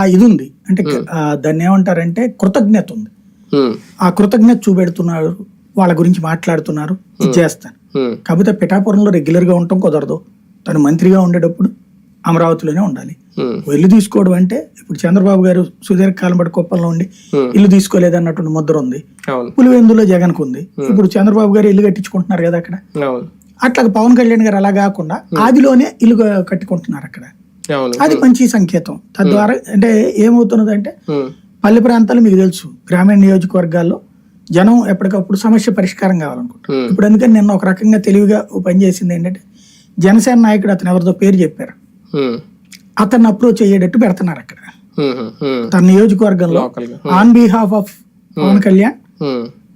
ఆ ఇది ఉంది అంటే దాన్ని ఏమంటారంటే కృతజ్ఞత ఉంది ఆ కృతజ్ఞత చూపెడుతున్నారు వాళ్ళ గురించి మాట్లాడుతున్నారు చేస్తాను. కాకపోతే పిఠాపురంలో రెగ్యులర్గా ఉండటం కుదరదు. తను మంత్రిగా ఉండేటప్పుడు అమరావతిలోనే ఉండాలి. ఇల్లు తీసుకోవడం అంటే ఇప్పుడు చంద్రబాబు గారు సుదీర్ఘకాలం బట్టి కుప్పంలో ఉండి. ఇల్లు తీసుకోలేదు అన్నటువంటి ముద్ర ఉంది. పులివెందులో జగన్కు ఉంది ఇప్పుడు చంద్రబాబు గారు ఇల్లు కట్టించుకుంటున్నారు కదా అక్కడ. అట్లా పవన్ కళ్యాణ్ గారు అలా కాకుండా ఆదిలోనే ఇల్లు కట్టుకుంటున్నారు అక్కడ. అది మంచి సంకేతం. తద్వారా అంటే ఏమవుతున్నదంటే ఉమ్, పల్లె ప్రాంతాలు మీకు తెలుసు. గ్రామీణ నియోజకవర్గాల్లో జనం ఎప్పటికప్పుడు సమస్య పరిష్కారం కావాలనుకుంటారు. ఇప్పుడు అందుకని నిన్న ఒక రకంగా తెలివిగా ఓ పని చేసింది ఏంటంటే జనసేన నాయకుడు అతను ఎవరితో పేరు చెప్పారు. అతన్ని అప్రోచ్ అయ్యేటట్టు పెడుతున్నారు అక్కడ. తన నియోజకవర్గంలో on behalf of Pawan Kalyan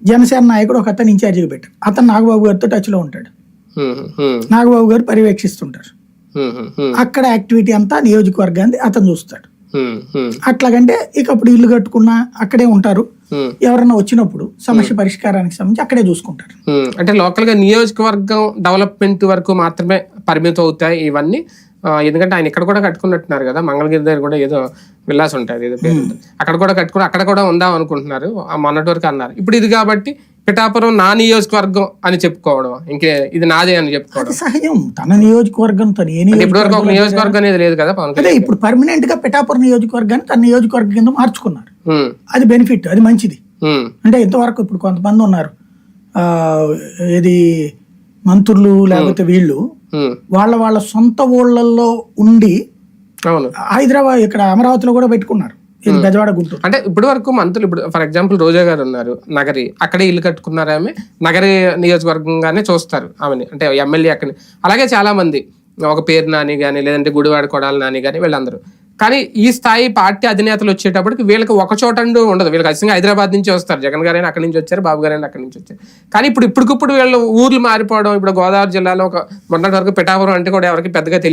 Janasena నాయకుడు ఒక అతను ఇన్ఛార్జిగా పెట్టారు. అతను నాగబాబు గారితో టచ్లో ఉంటాడు. నాగబాబు గారు పర్యవేక్షిస్తుంటారు. అక్కడ యాక్టివిటీ అంతా నియోజకవర్గాన్ని అతను చూస్తాడు. అట్లాగంటే ఇక అప్పుడు ఇల్లు కట్టుకున్నా అక్కడే ఉంటారు. ఉమ్. ఎవరన్నా వచ్చినప్పుడు సమస్య పరిష్కారానికి సంబంధించి అక్కడే చూసుకుంటారు. అంటే లోకల్గా నియోజకవర్గం డెవలప్మెంట్ వరకు మాత్రమే పరిమితం అవుతాయి ఇవన్నీ. ఎందుకంటే ఆయన ఇక్కడ కూడా కట్టుకున్నట్టున్నారు కదా మంగళగిరి దగ్గర కూడా ఏదో విల్లాస్ ఉంటాయి ఏదో పేరు ఉంటుంది. అక్కడ కూడా కట్టుకుని అక్కడ కూడా ఉందాం అనుకుంటున్నారు. ఆ మొన్నటి వరకు అన్నారు. ఇప్పుడు ఇది కాబట్టి పిఠాపురం నా నియోజకవర్గం అని చెప్పుకోవడం. ఇంకే ఇది నాదే అని చెప్పుకోవడం. సహజం. తన నియోజకవర్గం తను ఏ ఒక నియోజకవర్గం అనేది లేదు కదా పవన్ అదే ఇప్పుడు పర్మనెంట్గా పిఠాపురం నియోజకవర్గాన్ని తన నియోజకవర్గం కింద మార్చుకున్నారు. అది బెనిఫిట్ అది మంచిది. అంటే ఇంతవరకు ఇప్పుడు కొంతమంది ఉన్నారు. ఇది మంత్రులు లేకపోతే వీళ్ళు వాళ్ళ వాళ్ళ సొంత ఊళ్ళల్లో ఉండి హైదరాబాద్ ఇక్కడ అమరావతిలో కూడా పెట్టుకున్నారు. ఇది బెజవాడ గుంటూరు. అంటే ఇప్పటి వరకు మంత్రులు ఇప్పుడు ఫర్ ఎగ్జాంపుల్ రోజా గారు ఉన్నారు నగరి అక్కడే ఇల్లు కట్టుకున్నారు ఆమె నగరి నియోజకవర్గంగానే చూస్తారు ఆమెని అంటే ఎమ్మెల్యే అక్కడ. అలాగే చాలా మంది ఒక పేరు నాని కానీ లేదంటే గుడివాడ కొడాలి నాని కానీ వీళ్ళందరూ. కానీ ఈ స్థాయి పార్టీ అధినేతలు వచ్చేటప్పటికి వీళ్ళకి ఒక చోట ఉండదు. వీళ్ళకి ఖచ్చితంగా హైదరాబాద్ నుంచి వస్తారు. జగన్ గారైనా అక్కడి నుంచి వచ్చారు బాబు గారైనా అక్కడి నుంచి వచ్చారు. కానీ ఇప్పుడు ఇప్పటికిప్పుడు వీళ్ళు ఊర్లు మారిపోవడం ఇప్పుడు గోదావరి జిల్లాలో ఒక మొన్నటి వరకు పిఠాపురం అంటే కూడా ఎవరికి పెద్దగా తెలియదు.